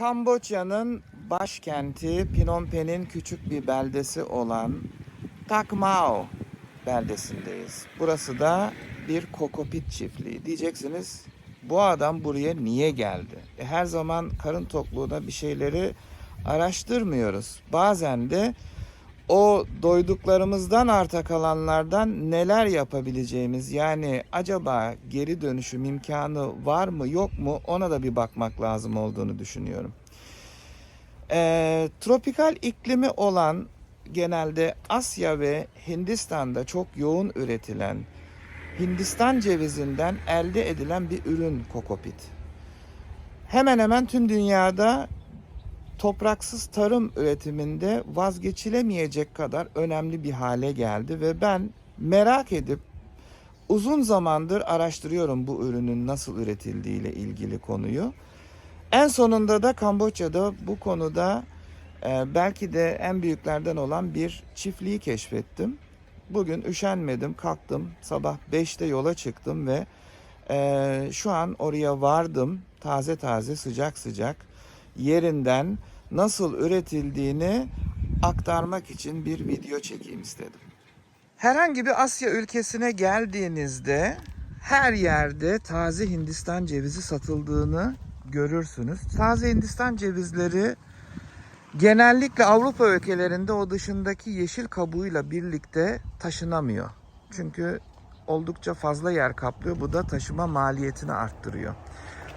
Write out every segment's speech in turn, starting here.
Kamboçya'nın başkenti Phnom Penh'in küçük bir beldesi olan Tak Mao beldesindeyiz. Burası da bir kokopit çiftliği. Diyeceksiniz bu adam buraya niye geldi? E, her zaman karın tokluğuna bir şeyleri araştırmıyoruz. Bazen de o doyduklarımızdan arta kalanlardan neler yapabileceğimiz yani acaba geri dönüşüm imkanı var mı yok mu ona da bir bakmak lazım olduğunu düşünüyorum. Ee, tropikal iklimi olan genelde Asya ve Hindistan'da çok yoğun üretilen Hindistan cevizinden elde edilen bir ürün kokopit. Hemen hemen tüm dünyada topraksız tarım üretiminde vazgeçilemeyecek kadar önemli bir hale geldi ve ben merak edip uzun zamandır araştırıyorum bu ürünün nasıl üretildiği ile ilgili konuyu. En sonunda da Kamboçya'da bu konuda e, belki de en büyüklerden olan bir çiftliği keşfettim. Bugün üşenmedim, kalktım, sabah 5'te yola çıktım ve e, şu an oraya vardım. Taze taze, sıcak sıcak yerinden nasıl üretildiğini aktarmak için bir video çekeyim istedim. Herhangi bir Asya ülkesine geldiğinizde her yerde taze Hindistan cevizi satıldığını görürsünüz. Taze Hindistan cevizleri genellikle Avrupa ülkelerinde o dışındaki yeşil kabuğuyla birlikte taşınamıyor. Çünkü oldukça fazla yer kaplıyor. Bu da taşıma maliyetini arttırıyor.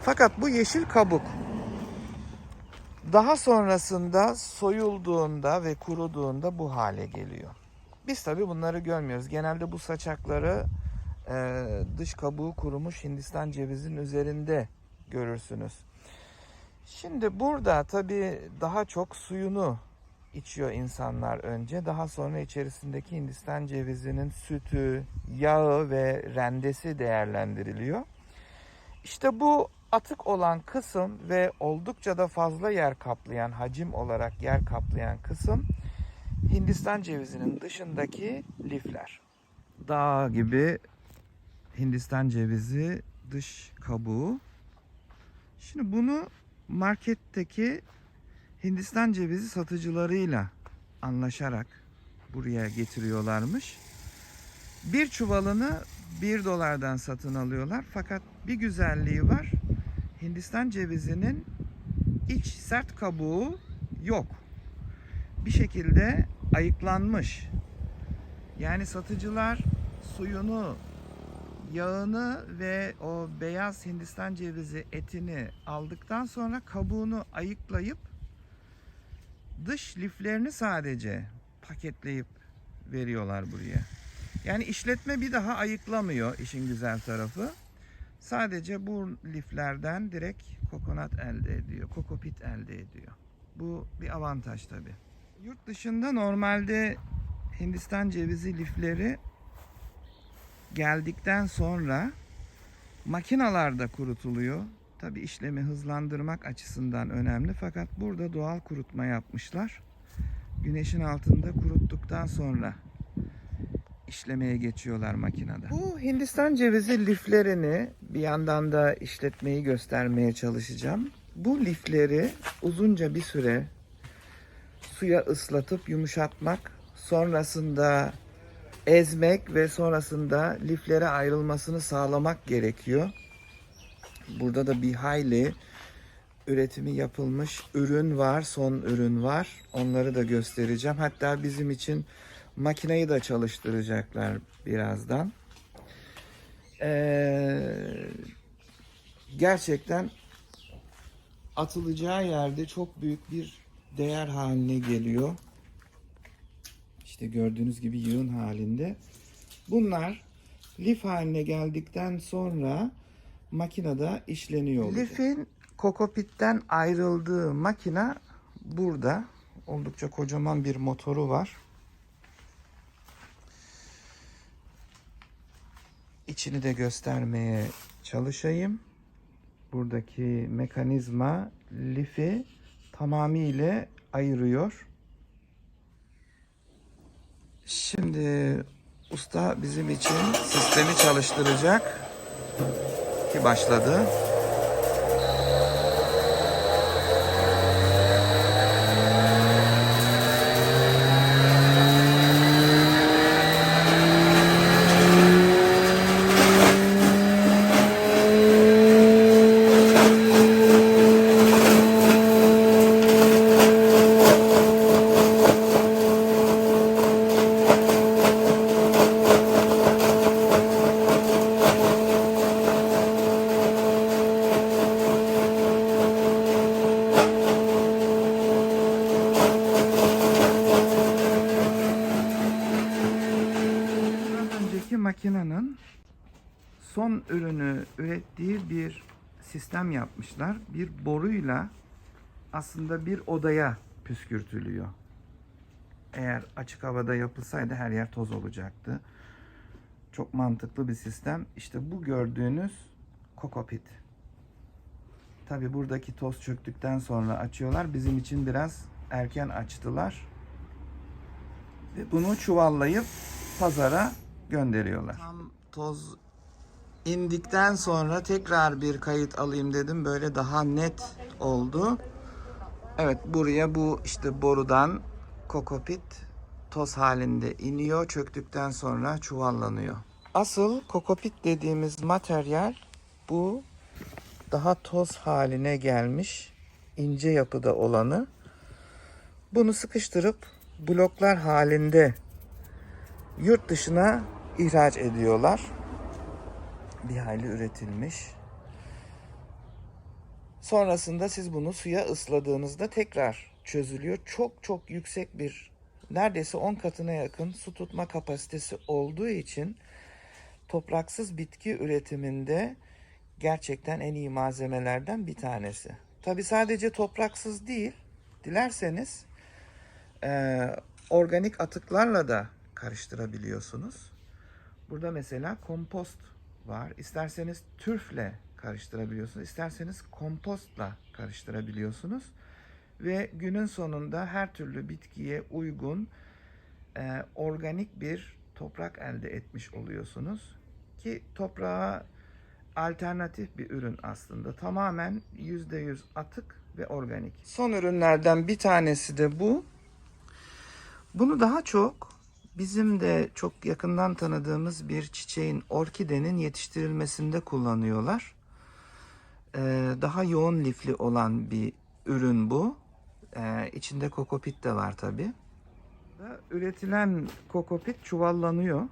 Fakat bu yeşil kabuk daha sonrasında soyulduğunda ve kuruduğunda bu hale geliyor. Biz tabi bunları görmüyoruz. Genelde bu saçakları e, dış kabuğu kurumuş Hindistan cevizinin üzerinde görürsünüz. Şimdi burada tabi daha çok suyunu içiyor insanlar önce. Daha sonra içerisindeki Hindistan cevizinin sütü, yağı ve rendesi değerlendiriliyor. İşte bu atık olan kısım ve oldukça da fazla yer kaplayan, hacim olarak yer kaplayan kısım Hindistan cevizinin dışındaki lifler. Dağ gibi Hindistan cevizi dış kabuğu. Şimdi bunu marketteki Hindistan cevizi satıcılarıyla anlaşarak buraya getiriyorlarmış. Bir çuvalını 1 dolardan satın alıyorlar. Fakat bir güzelliği var. Hindistan cevizinin iç sert kabuğu yok. Bir şekilde ayıklanmış. Yani satıcılar suyunu, yağını ve o beyaz Hindistan cevizi etini aldıktan sonra kabuğunu ayıklayıp dış liflerini sadece paketleyip veriyorlar buraya. Yani işletme bir daha ayıklamıyor işin güzel tarafı. Sadece bu liflerden direkt kokonat elde ediyor. Kokopit elde ediyor. Bu bir avantaj tabi. Yurt dışında normalde Hindistan cevizi lifleri geldikten sonra makinalarda kurutuluyor. Tabi işlemi hızlandırmak açısından önemli fakat burada doğal kurutma yapmışlar. Güneşin altında kuruttuktan sonra işlemeye geçiyorlar makinede. Bu Hindistan cevizi liflerini bir yandan da işletmeyi göstermeye çalışacağım. Bu lifleri uzunca bir süre suya ıslatıp yumuşatmak, sonrasında ezmek ve sonrasında liflere ayrılmasını sağlamak gerekiyor. Burada da bir hayli üretimi yapılmış ürün var, son ürün var. Onları da göstereceğim. Hatta bizim için makineyi de çalıştıracaklar birazdan. Ee, gerçekten atılacağı yerde çok büyük bir değer haline geliyor. İşte gördüğünüz gibi yığın halinde. Bunlar lif haline geldikten sonra makinede işleniyor olacak. Lifin kokopitten ayrıldığı makina burada. Oldukça kocaman bir motoru var. İçini de göstermeye çalışayım. Buradaki mekanizma lifi tamamıyla ayırıyor. Şimdi usta bizim için sistemi çalıştıracak ki başladı. son ürünü ürettiği bir sistem yapmışlar. Bir boruyla aslında bir odaya püskürtülüyor. Eğer açık havada yapılsaydı her yer toz olacaktı. Çok mantıklı bir sistem. İşte bu gördüğünüz kokopit. Tabi buradaki toz çöktükten sonra açıyorlar. Bizim için biraz erken açtılar. Ve bunu çuvallayıp pazara gönderiyorlar. Tam toz indikten sonra tekrar bir kayıt alayım dedim. Böyle daha net oldu. Evet buraya bu işte borudan kokopit toz halinde iniyor. Çöktükten sonra çuvallanıyor. Asıl kokopit dediğimiz materyal bu daha toz haline gelmiş ince yapıda olanı. Bunu sıkıştırıp bloklar halinde yurt dışına ihraç ediyorlar. Bir hayli üretilmiş. Sonrasında siz bunu suya ısladığınızda tekrar çözülüyor. Çok çok yüksek bir neredeyse 10 katına yakın su tutma kapasitesi olduğu için topraksız bitki üretiminde gerçekten en iyi malzemelerden bir tanesi. Tabi sadece topraksız değil, dilerseniz eee, organik atıklarla da karıştırabiliyorsunuz. Burada mesela kompost var. İsterseniz türfle karıştırabiliyorsunuz. İsterseniz kompostla karıştırabiliyorsunuz. Ve günün sonunda her türlü bitkiye uygun e, organik bir toprak elde etmiş oluyorsunuz. Ki toprağa alternatif bir ürün aslında. Tamamen %100 atık ve organik. Son ürünlerden bir tanesi de bu. Bunu daha çok bizim de çok yakından tanıdığımız bir çiçeğin, orkidenin yetiştirilmesinde kullanıyorlar. Ee, daha yoğun lifli olan bir ürün bu. Ee, içinde kokopit de var tabi. Üretilen kokopit çuvallanıyor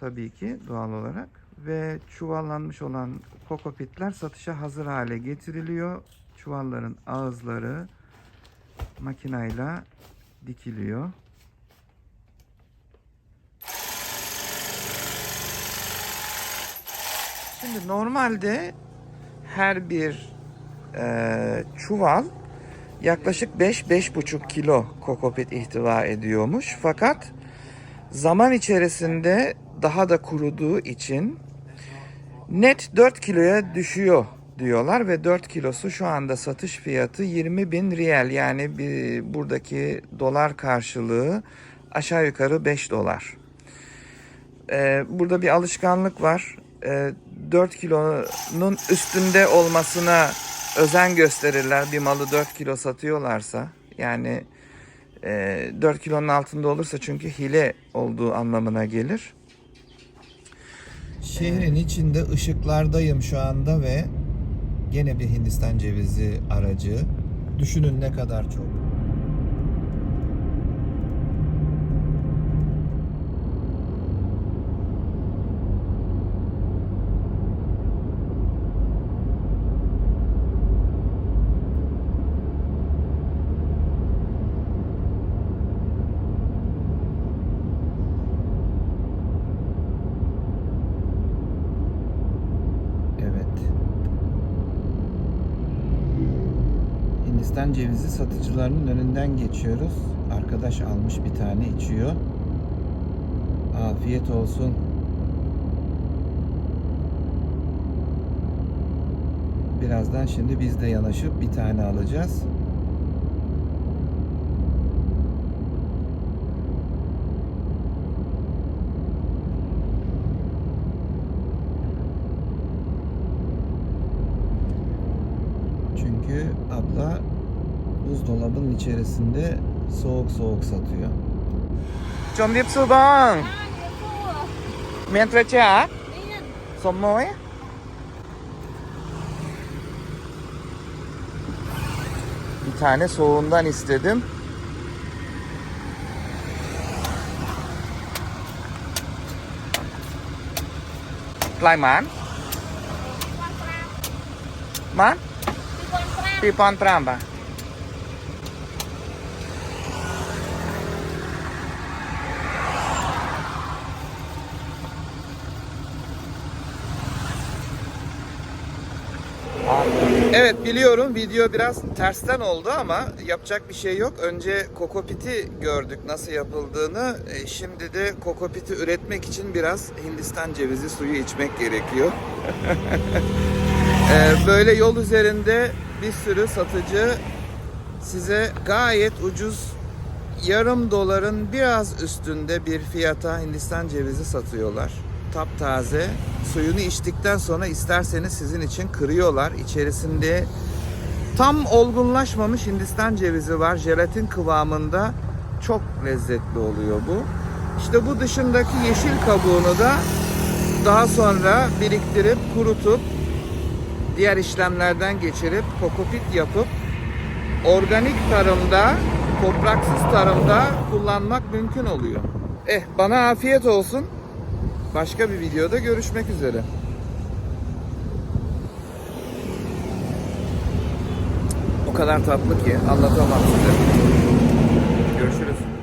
tabii ki doğal olarak ve çuvallanmış olan kokopitler satışa hazır hale getiriliyor. Çuvalların ağızları makinayla dikiliyor. Şimdi normalde her bir e, çuval yaklaşık 5-5,5 kilo kokopit ihtiva ediyormuş. Fakat zaman içerisinde daha da kuruduğu için net 4 kiloya düşüyor diyorlar ve 4 kilosu şu anda satış fiyatı 20 bin riyal yani bir buradaki dolar karşılığı aşağı yukarı 5 dolar. Ee, burada bir alışkanlık var. Ee, 4 kilonun üstünde olmasına özen gösterirler. Bir malı 4 kilo satıyorlarsa yani e, 4 kilonun altında olursa çünkü hile olduğu anlamına gelir. Şehrin içinde ışıklardayım şu anda ve gene bir Hindistan cevizi aracı. Düşünün ne kadar çok. Evet. Hindistan cevizi satıcılarının önünden geçiyoruz. Arkadaş almış bir tane içiyor. Afiyet olsun. Birazdan şimdi biz de yanaşıp bir tane alacağız. içerisinde soğuk soğuk satıyor. Jomdip subang. Mientras ya. Somoy. Bir tane soğuğundan istedim. Klayman. Man? Pipon Pramba. Evet biliyorum video biraz tersten oldu ama yapacak bir şey yok. Önce kokopiti gördük nasıl yapıldığını. E, Şimdi de kokopiti üretmek için biraz Hindistan cevizi suyu içmek gerekiyor. E, Böyle yol üzerinde bir sürü satıcı size gayet ucuz yarım doların biraz üstünde bir fiyata Hindistan cevizi satıyorlar. Taptaze. Suyunu içtikten sonra isterseniz sizin için kırıyorlar. İçerisinde tam olgunlaşmamış Hindistan cevizi var. Jelatin kıvamında çok lezzetli oluyor bu. İşte bu dışındaki yeşil kabuğunu da daha sonra biriktirip kurutup diğer işlemlerden geçirip kokopit yapıp organik tarımda, topraksız tarımda kullanmak mümkün oluyor. Eh bana afiyet olsun. Başka bir videoda görüşmek üzere. O kadar tatlı ki anlatamam size. Görüşürüz.